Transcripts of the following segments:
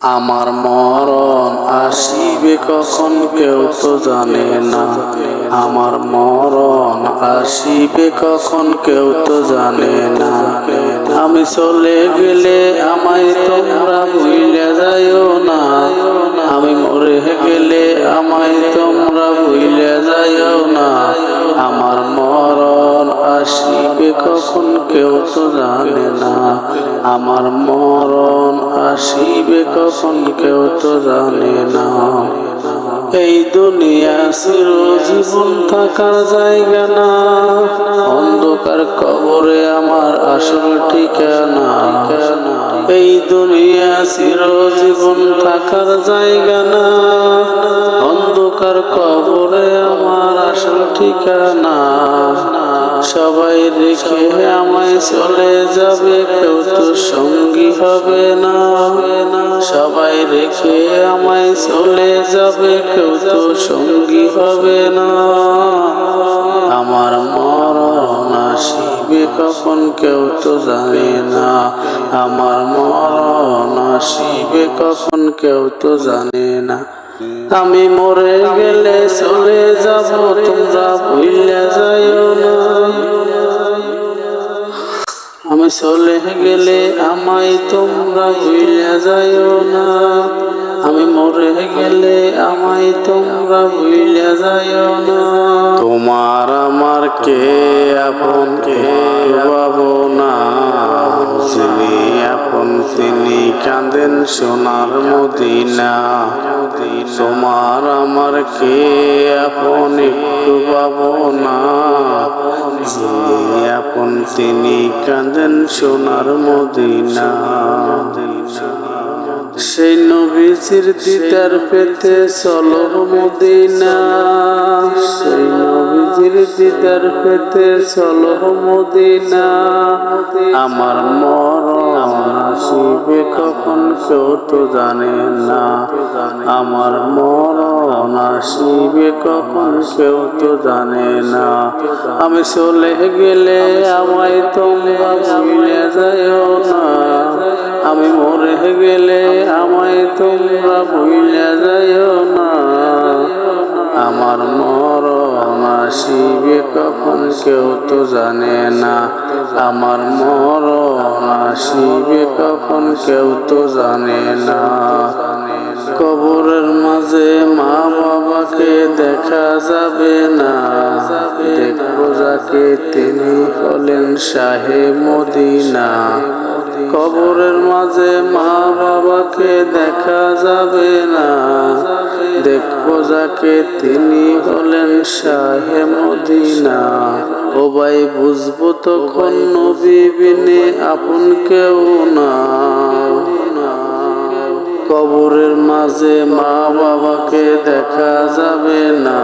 আমার মরণ আসিবে কখন কেউ তো জানে না। আমার মরণ আসিবে কখন কেউ তো জানে না। আমি চলে গেলে আমায় তোমরা ভুলে যাইও না। আমি মরে গেলে আমায় তোমরা কখন কেউ তো জানে না, আমার মরণ আসিবে কখন কেউ তো জানে না। এই দুনিয়া চির জীবন থাকার জায়গা না, অন্ধকার কবরে আমার আসল ঠিকানা। এই দুনিয়া চির জীবন থাকার জায়গা না, অন্ধকার কবরে আমার আসল ঠিকানা। সবাই রেখে আমায় চলে যাবে, কেউ তো সঙ্গী হবে না। হবে না সবাই রেখে আমায় চলে যাবে, কেউ তো সঙ্গী হবে না। আমার মরণ আসিবে কখন কেউ তো জানে না। আমার মরণ আসিবে কখন কেউ তো জানে না। আমি মরে গেলে চলে যাব, তোমরা ভুলে যাইও না। চলে গেলে আমায় তোমরা ভুলে যাইও না। আমি মরে গেলে আমায় তোমরা ভুলে যাইও না। তোমার আমার কে আপন কে পাবো না। যিনি আপন, তিনি কাঁদেন সোনার মদিনা। তোমার আমার কে আপন একটু পাবো না। তিনি কাঁদেন সোনার মদিনা। সেই নবীজির দিদার পেতে চলো মদিনা। সেই নবীজির দিদার পেতে চলো মদিনা। আমার মরণ আসিবে কখন কেউ তো জানে না। আমার মরণ আসিবে কখন কেউ তো জানে না। আমি চলে গেলে আমায় তোমরা ভুলে যাইও না। আমি মরে গেলে আমায় তোমরা ভুলে যাইও না। আমার মরণ কখন কেউ তো জানে না, আমার মরণ আসিবে কখন কেউ তো জানে না। কবরের মাঝে মা বাবাকে দেখা যাবে না যাকে তিনি হলেন শাহে মদিনা। কবরের মাঝে মা বাবাকে দেখা যাবে না দেখব যাকে তিনি হলেন শাহে মদিনা। ও ভাই, বুঝব তখন নবী বিনে আপন কেউ না। কবরের মাঝে মা বাবাকে দেখা যাবে না।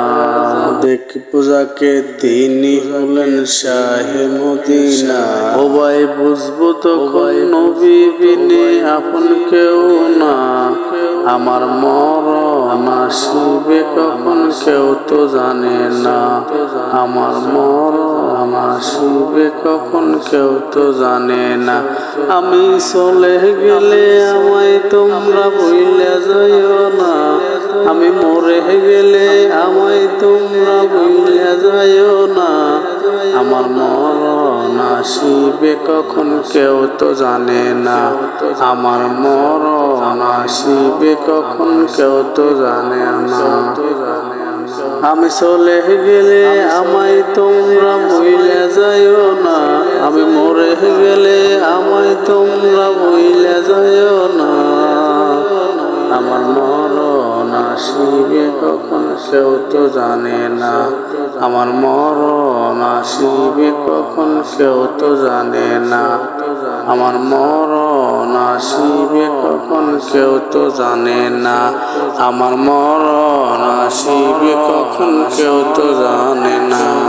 দেখব যাকে তিনি হলেন শাহে মদিনা। ও ভাই, বুঝব তখন নবী বিনে আপন কেউ না। আমার মরণ আসিবে কখন কেউ তো জানে না। আমার মরণ আসিবে কখন কেউ তো জানে না। আমি চলে গেলে আমায় তোমরা ভুলে যাইও না। আমি মরে গেলে আমায় তোমরা ভুলে যাইও না। আমার মরণ আসিবে কখন কেউ তো জানে না। আমার মরণ আসিবে কখন কেউ তো জানে না। আমি চলে গেলে আমায় তোমরা ভুলে যাইও না। আমি মরে গেলে আমায় তোমরা ভুলে যাইও না। আমার মরণ আসিবে কখন কেউ তো জানে না। আমার মরণ আসিবে কখন কেউ তো জানে না। আমার মরণ আসিবে কখন কেউ তো জানে না। আমার মরণ আসিবে কখন কেউ তো জানে না।